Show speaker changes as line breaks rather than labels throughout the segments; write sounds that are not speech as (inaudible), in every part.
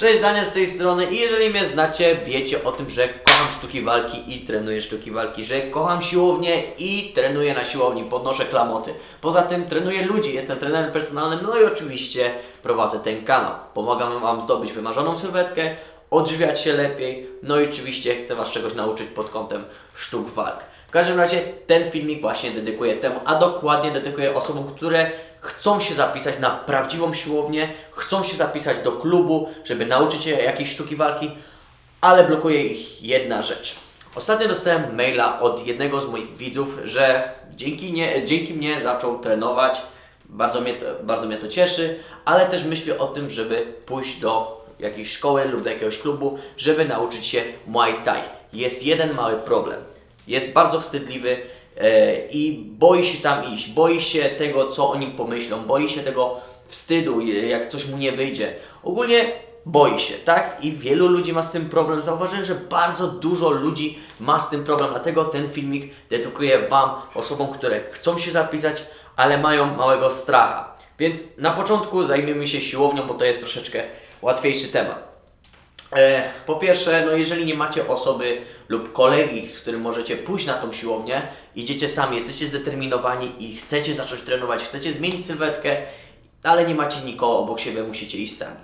Cześć, Daniel z tej strony i jeżeli mnie znacie, wiecie o tym, że kocham sztuki walki i trenuję sztuki walki, że kocham siłownię i trenuję na siłowni, podnoszę klamoty. Poza tym trenuję ludzi, jestem trenerem personalnym, no i oczywiście prowadzę ten kanał. Pomagam Wam zdobyć wymarzoną sylwetkę, odżywiać się lepiej, no i oczywiście chcę Was czegoś nauczyć pod kątem sztuk walk. W każdym razie ten filmik właśnie dedykuję temu, a dokładnie dedykuję osobom, które chcą się zapisać na prawdziwą siłownię, chcą się zapisać do klubu, żeby nauczyć się jakiejś sztuki walki, ale blokuje ich jedna rzecz. Ostatnio dostałem maila od jednego z moich widzów, że dzięki, nie, dzięki mnie zaczął trenować. Bardzo mnie, to, bardzo mnie to cieszy, ale też myślę o tym, żeby pójść do jakiejś szkoły lub do jakiegoś klubu, żeby nauczyć się Muay Thai. Jest jeden mały problem. Jest bardzo wstydliwy e, i boi się tam iść. Boi się tego, co o nim pomyślą. Boi się tego wstydu, e, jak coś mu nie wyjdzie. Ogólnie boi się, tak? I wielu ludzi ma z tym problem. Zauważyłem, że bardzo dużo ludzi ma z tym problem, dlatego ten filmik dedykuję Wam, osobom, które chcą się zapisać, ale mają małego stracha. Więc na początku zajmiemy się siłownią, bo to jest troszeczkę łatwiejszy temat. E, po pierwsze, no jeżeli nie macie osoby lub kolegi, z którym możecie pójść na tą siłownię, idziecie sami, jesteście zdeterminowani i chcecie zacząć trenować, chcecie zmienić sylwetkę, ale nie macie nikogo obok siebie, musicie iść sami.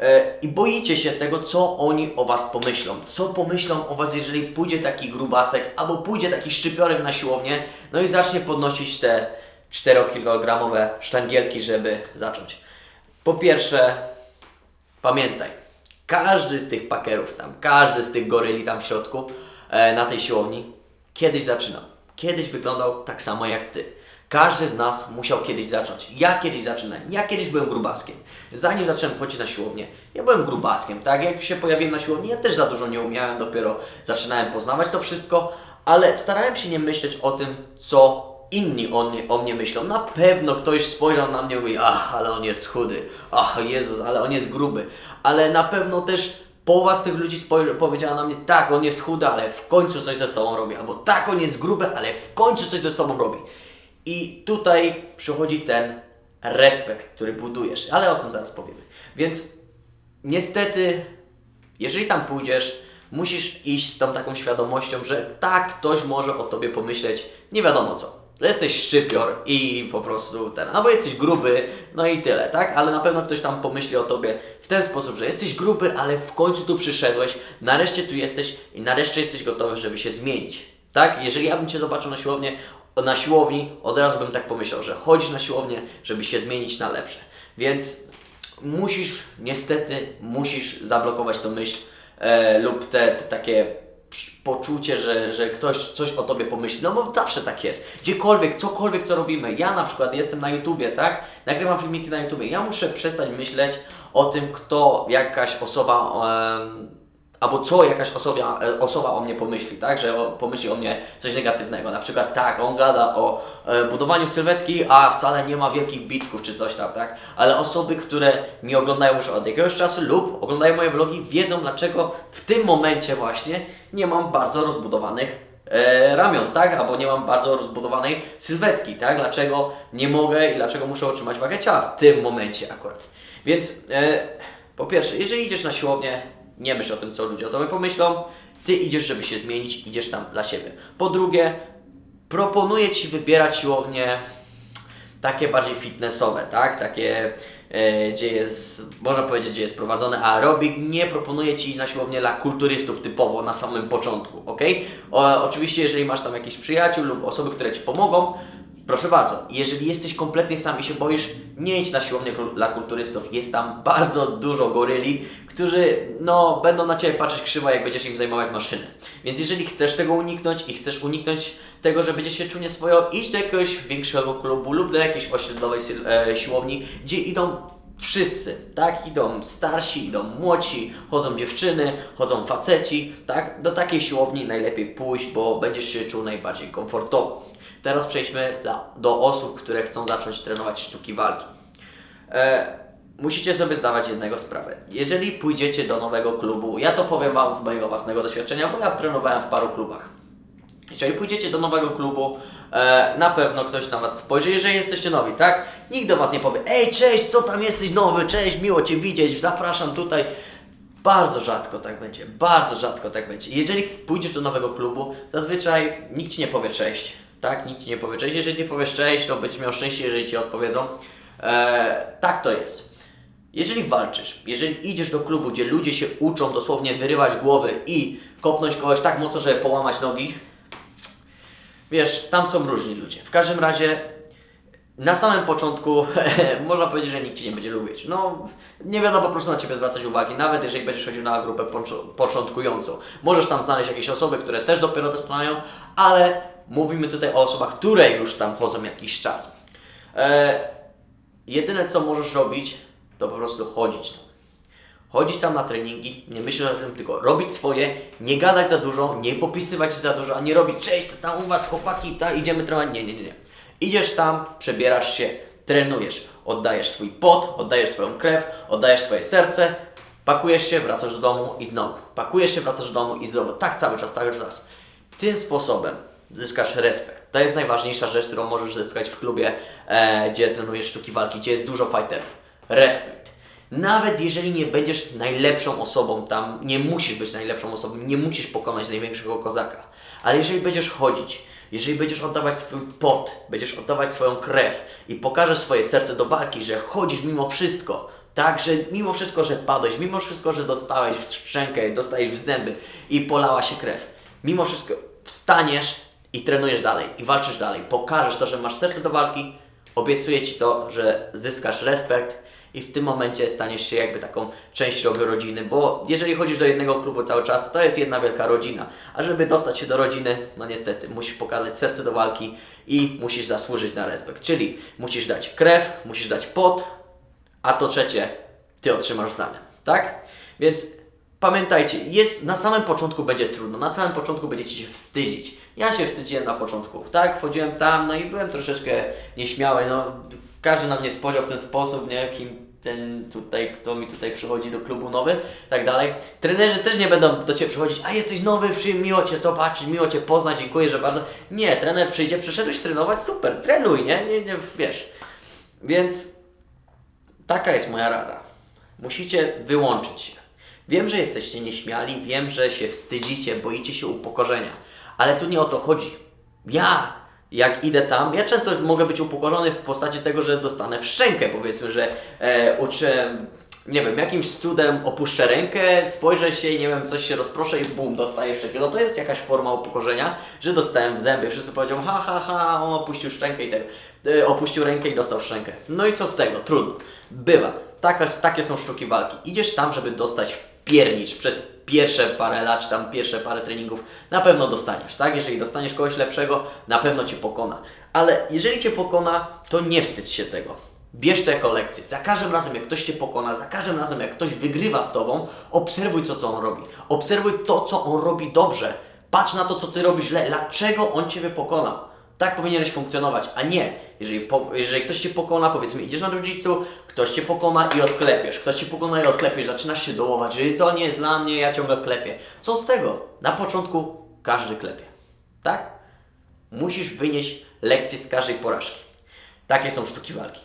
E, I boicie się tego, co oni o Was pomyślą. Co pomyślą o Was, jeżeli pójdzie taki grubasek, albo pójdzie taki szczypiorek na siłownię, no i zacznie podnosić te 4-kilogramowe sztangielki, żeby zacząć. Po pierwsze, pamiętaj, każdy z tych pakerów tam, każdy z tych goryli tam w środku, e, na tej siłowni, kiedyś zaczynał. Kiedyś wyglądał tak samo jak Ty. Każdy z nas musiał kiedyś zacząć. Ja kiedyś zaczynałem. Ja kiedyś byłem grubaskiem. Zanim zacząłem chodzić na siłownię, ja byłem grubaskiem, tak? Jak się pojawiłem na siłowni, ja też za dużo nie umiałem, dopiero zaczynałem poznawać to wszystko, ale starałem się nie myśleć o tym, co inni o mnie, o mnie myślą. Na pewno ktoś spojrzał na mnie i mówi, ach, ale on jest chudy, ach, Jezus, ale on jest gruby. Ale na pewno też połowa z tych ludzi spojrzy, powiedziała na mnie, tak, on jest chudy, ale w końcu coś ze sobą robi. Albo tak, on jest gruby, ale w końcu coś ze sobą robi. I tutaj przychodzi ten respekt, który budujesz, ale o tym zaraz powiemy. Więc niestety, jeżeli tam pójdziesz, musisz iść z tą taką świadomością, że tak, ktoś może o tobie pomyśleć nie wiadomo co. Że jesteś szczypior i po prostu ten, albo jesteś gruby, no i tyle, tak? Ale na pewno ktoś tam pomyśli o tobie w ten sposób, że jesteś gruby, ale w końcu tu przyszedłeś, nareszcie tu jesteś i nareszcie jesteś gotowy, żeby się zmienić. Tak? Jeżeli ja bym Cię zobaczył na siłownię, na siłowni, od razu bym tak pomyślał, że chodzisz na siłownię, żeby się zmienić na lepsze. Więc musisz, niestety, musisz zablokować tą myśl e, lub te, te takie poczucie, że, że ktoś coś o tobie pomyśli. No bo zawsze tak jest. Gdziekolwiek, cokolwiek co robimy. Ja na przykład jestem na YouTubie, tak? Nagrywam filmiki na YouTubie. Ja muszę przestać myśleć o tym, kto, jakaś osoba. Albo co jakaś osoba, e, osoba o mnie pomyśli, tak? Że pomyśli o mnie coś negatywnego. Na przykład tak, on gada o e, budowaniu sylwetki, a wcale nie ma wielkich bicków czy coś tam, tak? Ale osoby, które mnie oglądają już od jakiegoś czasu lub oglądają moje vlogi, wiedzą dlaczego w tym momencie właśnie nie mam bardzo rozbudowanych e, ramion, tak? Albo nie mam bardzo rozbudowanej sylwetki, tak? Dlaczego nie mogę i dlaczego muszę utrzymać wagę ciała w tym momencie akurat. Więc e, po pierwsze, jeżeli idziesz na siłownię, nie myśl o tym, co ludzie o tobie pomyślą. Ty idziesz, żeby się zmienić, idziesz tam dla siebie. Po drugie, proponuję Ci wybierać siłownie takie bardziej fitnessowe, tak? Takie, e, gdzie jest, można powiedzieć, gdzie jest prowadzony aerobik. Nie proponuję Ci na siłownię dla kulturystów typowo na samym początku, ok? O, oczywiście, jeżeli masz tam jakichś przyjaciół lub osoby, które Ci pomogą, Proszę bardzo, jeżeli jesteś kompletnie sam i się boisz, nie idź na siłownię dla kulturystów. Jest tam bardzo dużo goryli, którzy no, będą na Ciebie patrzeć krzywo, jak będziesz im zajmować maszyny. Więc jeżeli chcesz tego uniknąć i chcesz uniknąć tego, że będziesz się czuł nieswojo, idź do jakiegoś większego klubu lub do jakiejś osiedlowej e, siłowni, gdzie idą wszyscy, tak? Idą starsi, idą młodsi, chodzą dziewczyny, chodzą faceci, tak? Do takiej siłowni najlepiej pójść, bo będziesz się czuł najbardziej komfortowo. Teraz przejdźmy do osób, które chcą zacząć trenować sztuki walki. E, musicie sobie zdawać jednego sprawę. Jeżeli pójdziecie do nowego klubu, ja to powiem Wam z mojego własnego doświadczenia, bo ja trenowałem w paru klubach. Jeżeli pójdziecie do nowego klubu, e, na pewno ktoś na Was spojrzy, jeżeli jesteście nowi, tak? Nikt do Was nie powie, ej, cześć, co tam jesteś nowy, cześć, miło Cię widzieć, zapraszam tutaj. Bardzo rzadko tak będzie, bardzo rzadko tak będzie. Jeżeli pójdziesz do nowego klubu, zazwyczaj nikt ci nie powie cześć, tak? Nikt ci nie powie cześć. Jeżeli ci powiesz cześć, to będziesz miał szczęście, jeżeli ci odpowiedzą. Eee, tak to jest. Jeżeli walczysz, jeżeli idziesz do klubu, gdzie ludzie się uczą dosłownie wyrywać głowy i kopnąć kogoś tak mocno, żeby połamać nogi, wiesz, tam są różni ludzie. W każdym razie na samym początku (laughs) można powiedzieć, że nikt Cię nie będzie lubić. No, nie będą po prostu na Ciebie zwracać uwagi, nawet jeżeli będziesz chodził na grupę początkującą. Możesz tam znaleźć jakieś osoby, które też dopiero zaczynają, ale mówimy tutaj o osobach, które już tam chodzą jakiś czas. E, jedyne co możesz robić, to po prostu chodzić tam. Chodzić tam na treningi, nie myśleć o tym, tylko robić swoje, nie gadać za dużo, nie popisywać się za dużo, a nie robić cześć, co tam u was chłopaki, ta, idziemy trenować. Nie, nie, nie, nie. Idziesz tam, przebierasz się, trenujesz, oddajesz swój pot, oddajesz swoją krew, oddajesz swoje serce, pakujesz się, wracasz do domu i znowu. Pakujesz się, wracasz do domu i znowu. Tak cały czas, cały czas. Tym sposobem zyskasz respekt. To jest najważniejsza rzecz, którą możesz zyskać w klubie, e, gdzie trenujesz sztuki walki, gdzie jest dużo fighterów. Respekt. Nawet jeżeli nie będziesz najlepszą osobą tam, nie musisz być najlepszą osobą, nie musisz pokonać największego kozaka, ale jeżeli będziesz chodzić, jeżeli będziesz oddawać swój pot, będziesz oddawać swoją krew i pokażesz swoje serce do walki, że chodzisz mimo wszystko, tak, że mimo wszystko, że padłeś, mimo wszystko, że dostałeś w szczękę, dostałeś w zęby i polała się krew, mimo wszystko wstaniesz i trenujesz dalej i walczysz dalej, pokażesz to, że masz serce do walki, obiecuję Ci to, że zyskasz respekt i w tym momencie staniesz się jakby taką częścią rodziny, bo jeżeli chodzisz do jednego klubu cały czas, to jest jedna wielka rodzina, a żeby dostać się do rodziny, no niestety, musisz pokazać serce do walki i musisz zasłużyć na respekt, czyli musisz dać krew, musisz dać pot, a to trzecie Ty otrzymasz w zamian, tak? Więc pamiętajcie, jest, na samym początku będzie trudno, na samym początku będziecie się wstydzić. Ja się wstydziłem na początku, tak? Wchodziłem tam, no i byłem troszeczkę nieśmiały, no każdy na mnie spojrzał w ten sposób, nie? Kim ten tutaj, kto mi tutaj przychodzi do klubu nowy, tak dalej. Trenerzy też nie będą do Ciebie przychodzić, a jesteś nowy, miło Cię zobaczyć, miło Cię poznać, dziękuję, że bardzo... Nie, trener przyjdzie, przyszedłeś trenować, super, trenuj, nie? Nie, nie, wiesz. Więc taka jest moja rada. Musicie wyłączyć się. Wiem, że jesteście nieśmiali, wiem, że się wstydzicie, boicie się upokorzenia, ale tu nie o to chodzi. Ja, jak idę tam, ja często mogę być upokorzony w postaci tego, że dostanę w szczękę, powiedzmy, że e, nie wiem, jakimś cudem opuszczę rękę, spojrzę się i nie wiem, coś się rozproszę i bum, dostaję szczękę. No to jest jakaś forma upokorzenia, że dostałem w zęby. Wszyscy powiedzą, ha, ha, ha, on opuścił szczękę i tak, e, opuścił rękę i dostał w szczękę. No i co z tego? Trudno. Bywa. Taka, takie są sztuki walki. Idziesz tam, żeby dostać piernicz przez pierwsze parę lat, czy tam pierwsze parę treningów, na pewno dostaniesz, tak? Jeżeli dostaniesz kogoś lepszego, na pewno Cię pokona. Ale jeżeli Cię pokona, to nie wstydź się tego. Bierz to jako lekcję. Za każdym razem, jak ktoś Cię pokona, za każdym razem, jak ktoś wygrywa z Tobą, obserwuj to, co on robi. Obserwuj to, co on robi dobrze. Patrz na to, co Ty robisz źle. Dlaczego on Ciebie pokonał? Tak powinieneś funkcjonować, a nie, jeżeli, po, jeżeli ktoś Cię pokona, powiedzmy idziesz na rodzicu, ktoś Cię pokona i odklepiesz, ktoś Cię pokona i odklepiesz, zaczynasz się dołować, że to nie jest dla mnie, ja ciągle klepię. Co z tego? Na początku każdy klepie, tak? Musisz wynieść lekcję z każdej porażki. Takie są sztuki walki.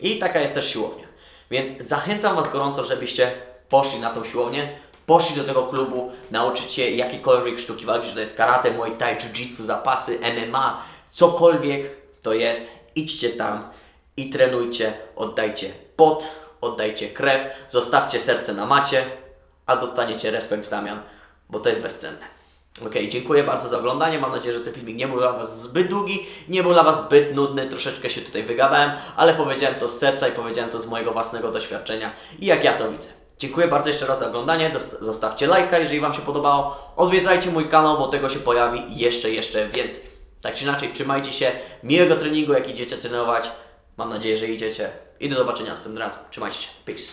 I taka jest też siłownia. Więc zachęcam Was gorąco, żebyście poszli na tą siłownię, poszli do tego klubu, nauczyć się jakiejkolwiek sztuki walki, czy to jest karate, muay thai, jiu-jitsu, zapasy, MMA, cokolwiek to jest, idźcie tam i trenujcie, oddajcie pot, oddajcie krew, zostawcie serce na macie, a dostaniecie respekt w zamian, bo to jest bezcenne. Ok, dziękuję bardzo za oglądanie. Mam nadzieję, że ten filmik nie był dla Was zbyt długi, nie był dla Was zbyt nudny, troszeczkę się tutaj wygadałem, ale powiedziałem to z serca i powiedziałem to z mojego własnego doświadczenia i jak ja to widzę. Dziękuję bardzo jeszcze raz za oglądanie, zostawcie lajka, jeżeli Wam się podobało, odwiedzajcie mój kanał, bo tego się pojawi jeszcze, jeszcze więcej. Tak czy inaczej, trzymajcie się, miłego treningu, jak idziecie trenować. Mam nadzieję, że idziecie i do zobaczenia następnym razem. Trzymajcie się, peace.